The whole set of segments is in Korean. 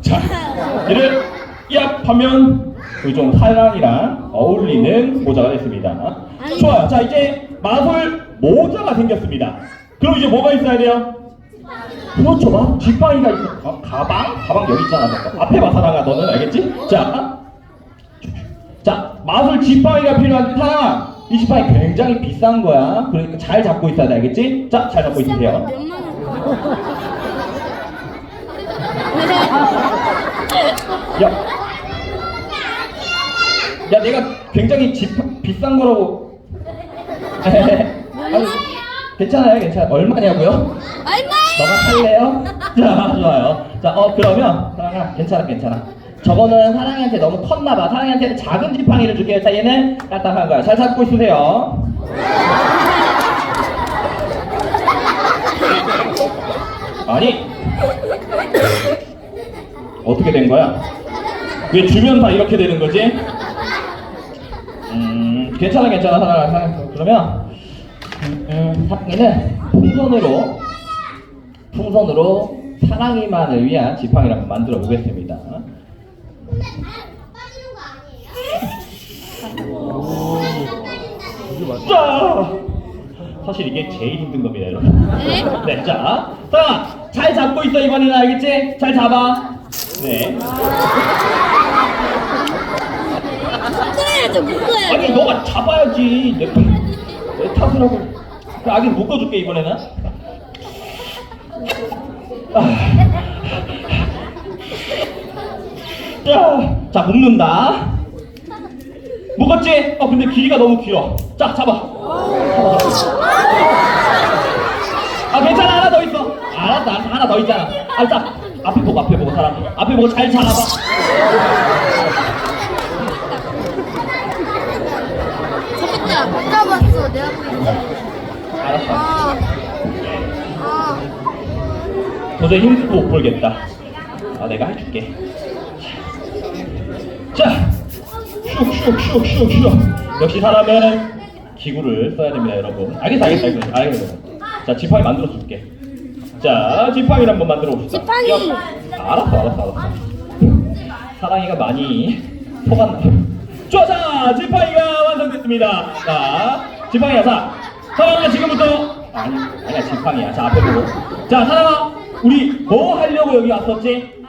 자, 이를 이합하면 그좀 사랑이랑 어울리는 모자가 됐습니다. 좋아요. 자, 이제 마술 모자가 생겼습니다. 그럼 이제 뭐가 있어야 돼요? 그렇죠, 막 지팡이가 있어. 어, 가방? 가방 여기 있잖아. 너. 앞에 봐, 사랑아. 너는 알겠지? 자, 자, 마술 지팡이가 필요한데 사랑아, 이 지팡이 굉장히 비싼 거야. 그러니까 잘 잡고 있어야 돼, 알겠지? 자, 잘 잡고 있으세요. 야, 야, 내가 굉장히 집 비싼 거라고. 아니, 괜찮아요, 괜찮아요. 얼마냐고요? 얼마? 너가 살래요? 자, 좋아요. 자, 어 그러면 사랑아, 괜찮아, 괜찮아. 저거는 사랑이한테 너무 컸나봐. 사랑이한테는 작은 지팡이를 줄게요. 자, 얘는 딱딱한 거야. 잘 잡고 있으세요. 아니, 어떻게 된 거야? 왜 주면 다 이렇게 되는 거지? 음, 괜찮아, 괜찮아, 사랑아, 사랑아. 그러면 음, 음, 사랑이는 풍선으로 풍선으로 사랑이만을 위한 지팡이를 한번 만들어 보겠습니다. 자, 사실 이게 제일 힘든 겁니다, 여러분. 네? 네, 자, 사랑아, 잘 잡고 있어 이번에는 알겠지? 잘 잡아. 네. 묶어야죠, 묶어야 아니 돼. 너가 잡아야지. 내, 내 탓을 하고. 그 아기 묶어줄게 이번에는. 아. 자, 자 묶는다. 묶었지? 어 근데 길이가 너무 길어. 자 잡아. 아 괜찮아 하나 더 있어. 알았어 하나 더 있잖아. 아, 자앞 앞에 보고 잘 잡아봐. 잡았다. 못 잡았어, 내가 보니까. 알았어. 아. 아. 도저히 힘들고 못 풀겠다. 아, 내가 해줄게. 자, 슉슉슉슉슉. 역시 사람은 기구를 써야 됩니다, 여러분. 알겠어, 알겠어, 알겠어, 알겠어. 자, 지팡이 만들어 줄게. 자, 지팡이를 한번 만들어 봅시다. 지팡이! 야, 알았어, 알았어, 알았어. 사랑이가 많이 속았나? 좋아, 자, 지팡이가 완성됐습니다. 자, 지팡이야, 자. 사랑아, 지금부터. 아니, 아니야, 지팡이야. 자, 앞에 보고. 자, 사랑아, 우리 뭐 하려고 여기 왔었지?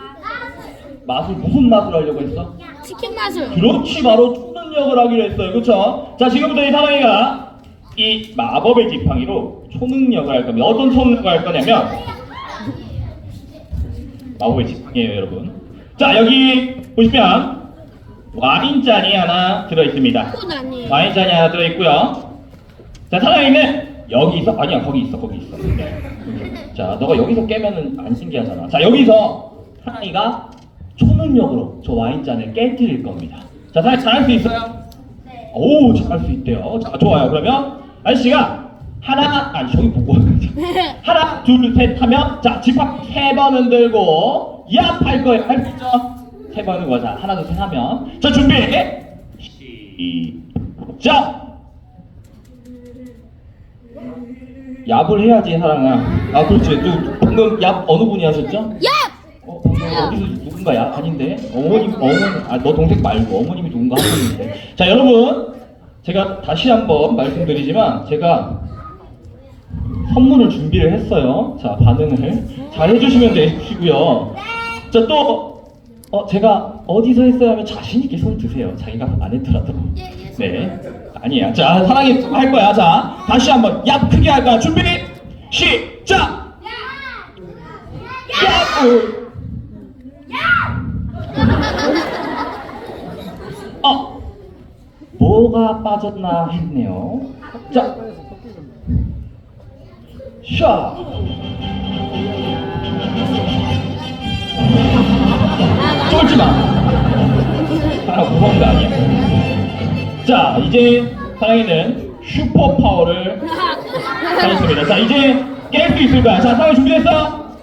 마술, 무슨 마술 하려고 했어? 치킨 마술. 그렇지 바로 초능력을 하기로 했어요 그쵸? 자 지금부터 이 사랑이가 이 마법의 지팡이로 초능력을 할 겁니다 어떤 초능력을 할 거냐면 마법의 지팡이에요 여러분. 자 여기 보시면 와인잔이 하나 들어있습니다. 아니에요. 와인잔이 하나 들어있고요. 자 사랑이는 여기 있어? 아니야 거기 있어 거기 있어. 자 너가 여기서 깨면은 안 신기하잖아. 자 여기서 사랑이가 초능력으로 저 와인잔을 깨뜨릴 겁니다. 자 사랑이 잘할 수 있어요? 오 잘할 수 있대요. 자 좋아요. 그러면 아저씨가 하나 아니 저기 보고 하나 둘 셋 하면 자 지팡 세번 흔들고 yap할 거예요. 할 수 있죠? 세번 흔들고 자 하나 둘 셋 하면. 자 준비! 시작! 얍을 해야지 사랑아. 아 그렇지. 또 방금 얍 어느 분이 하셨죠? 야! 어 방금 어디서 누군가 얍 아닌데? 어머님 어머니 아너 동생 말고 어머님이 누군가 하셨는데. 자 여러분 제가 다시 한번 말씀드리지만 제가 선물을 준비를 했어요. 자 반응을 잘 해주시면 되시고요. 자또 어, 제가 어디서 했어요 하면 자신 있게 손 드세요. 자기가 안 했더라도. 네. 아니야 자 사랑이 할 거야. 자 다시 한번 얍 크게 할 거야 준비 시작! 얍어 뭐가 빠졌나 했네요 자 샤. 쫄지 마. 아, 무서운 거 아니야. 자, 이제 사랑이는 슈퍼 파워를 가졌습니다. 자, 이제 깰 수 있을 거야. 자, 사랑이 준비됐어?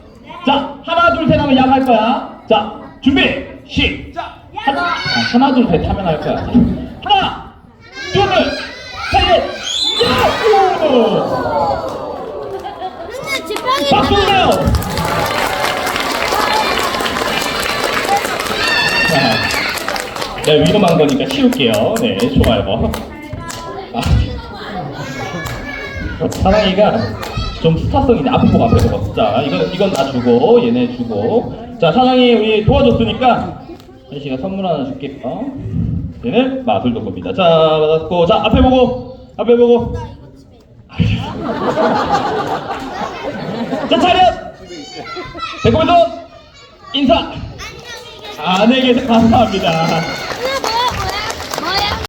자, 하나, 둘, 셋 하면 약할 거야. 자, 준비, 시작. 하나, 아, 하나, 둘, 셋 하면 할 거야. 자, 하나, 둘, 셋, 야! 오! 근데 지팡이 박수 하나. 주세요. 내가 위험한 거니까 치울게요. 네, 좋아요. 아. 사랑이가 좀 스타성 있네. 앞에 보고 앞에 보고. 자, 이건, 이건 나 주고, 얘네 주고. 자, 사랑이 우리 도와줬으니까, 현씨가 선물 하나 줄게. 어? 얘는 마술도 겁니다. 자, 받았고. 자, 앞에 보고. 앞에 보고. 자, 차렷! 배꼽에서 인사! 아내에게서 감사합니다.